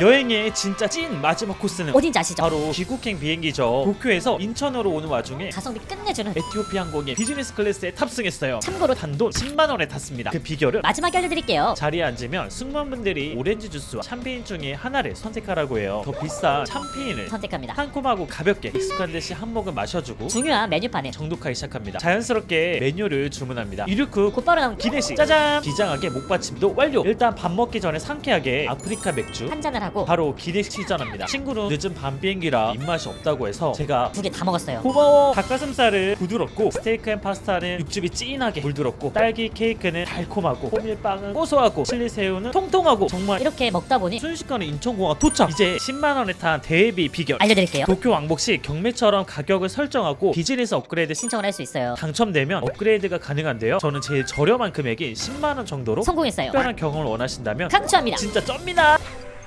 여행의 진짜 찐 마지막 코스는 어딘지 아시죠? 바로 귀국행 비행기죠. 도쿄에서 인천으로 오는 와중에 가성비 끝내주는 에티오피아 항공의 비즈니스 클래스에 탑승했어요. 참고로 단돈 10만 원에 탔습니다. 그 비결은 마지막에 알려드릴게요. 자리에 앉으면 승무원분들이 오렌지 주스와 샴페인 중에 하나를 선택하라고 해요. 더 비싼 샴페인을 선택합니다. 상콤하고 가볍게 익숙한 듯이 한 모금 마셔주고 중요한 메뉴판에 정독하기 시작합니다. 자연스럽게 메뉴를 주문합니다. 이르크 곧바로 나온 기내식 짜잔 비장하게 목받침도 완료 일단 밥 먹기 전에 상쾌하게 아프리카 맥주 한 잔을 하고 바로 기내식 시전합니다 친구는 늦은 밤 비행기라 입맛이 없다고 해서 제가 두 개 다 먹었어요. 고마워 닭가슴살은 부드럽고 스테이크 앤 파스타는 육즙이 진하게 물들었고 딸기 케이크는 달콤하고 호밀빵은 고소하고 칠리 새우는 통통하고 정말 이렇게 먹다 보니 순식간에 인천공항 도착 이제 10만원에 탄 대비 비결 알려드릴게요. 도쿄 왕복 시 경매처럼 가격을 설정하고 비즈니스 업그레이드 신청을 할 수 있어요. 당첨되면 업그레이드가 가능한데요. 저는 제일 저렴한 금액인 10만 원 정도로 성공했어요. 특별한 경험을 원하신다면 강추합니다. 진짜 쩝니다.